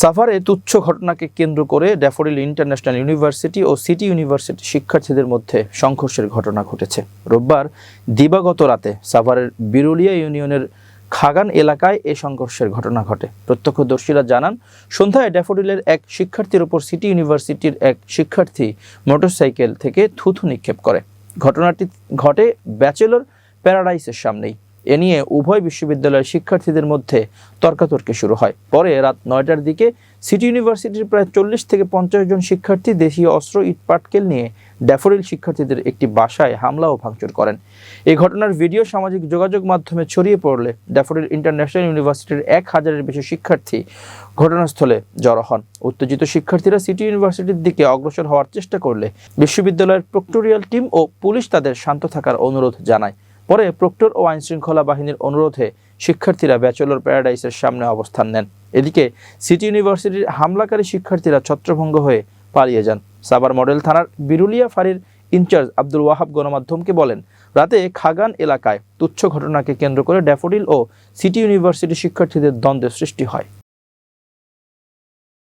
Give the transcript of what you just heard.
সাফারে তুচ্ছ ঘটনাকে কেন্দ্র করে ড্যাফোডিল ইন্টারন্যাশনাল ইউনিভার্সিটি ও সিটি ইউনিভার্সিটি শিক্ষার্থীদের মধ্যে সংঘর্ষের ঘটনা ঘটেছে। রোববার দিবাগত রাতে সাভারের বিরুলিয়া ইউনিয়নের খাগান এলাকায় এ সংঘর্ষের ঘটনা ঘটে। প্রত্যক্ষদর্শীরা জানান, সন্ধ্যায় ড্যাফোডিলের এক শিক্ষার্থীর ওপর সিটি ইউনিভার্সিটির এক শিক্ষার্থী মোটরসাইকেল থেকে থুথু নিক্ষেপ করে। ঘটনাটি ঘটে ব্যাচেলর প্যারাডাইসের সামনেই। এ নিয়ে উভয় বিশ্ববিদ্যালয়ের শিক্ষার্থীদের মধ্যে তর্কাতর্কি শুরু হয়। পরে রাত নয়টার দিকে সিটি ইউনিভার্সিটির প্রায় চল্লিশ থেকে পঞ্চাশ জন শিক্ষার্থী দেশীয় অস্ত্র ইটপাটকেল নিয়ে ড্যাফোডিল শিক্ষার্থীদের একটি বাসায় হামলা ও ভাঙচুর করেন। এই ঘটনার ভিডিও সামাজিক যোগাযোগ মাধ্যমে ছড়িয়ে পড়লে ড্যাফোডিল ইন্টারন্যাশনাল ইউনিভার্সিটির এক হাজারের বেশি শিক্ষার্থী ঘটনাস্থলে জড়ো হন। উত্তেজিত শিক্ষার্থীরা সিটি ইউনিভার্সিটির দিকে অগ্রসর হওয়ার চেষ্টা করলে বিশ্ববিদ্যালয়ের প্রক্টোরিয়াল টিম ও পুলিশ তাদের শান্ত থাকার অনুরোধ জানায়। পরে প্রক্টর ও আইন শৃঙ্খলা বাহিনীর অনুরোধে শিক্ষার্থীরা ব্যাচেলর প্যারাডাইসের সামনে অবস্থান নেন। এদিকে সিটি ইউনিভার্সিটির হামলাকারী শিক্ষার্থীরা ছত্রভঙ্গ হয়ে পালিয়ে যান। সাবার মডেল থানার বিরুলিয়া ফাঁড়ির ইনচার্জ আব্দুল ওয়াহাব গণমাধ্যমকে বলেন, রাতে খাগান এলাকায় তুচ্ছ ঘটনাকে কেন্দ্র করে ড্যাফোডিল ও সিটি ইউনিভার্সিটি শিক্ষার্থীদের দ্বন্দ্বের সৃষ্টি হয়।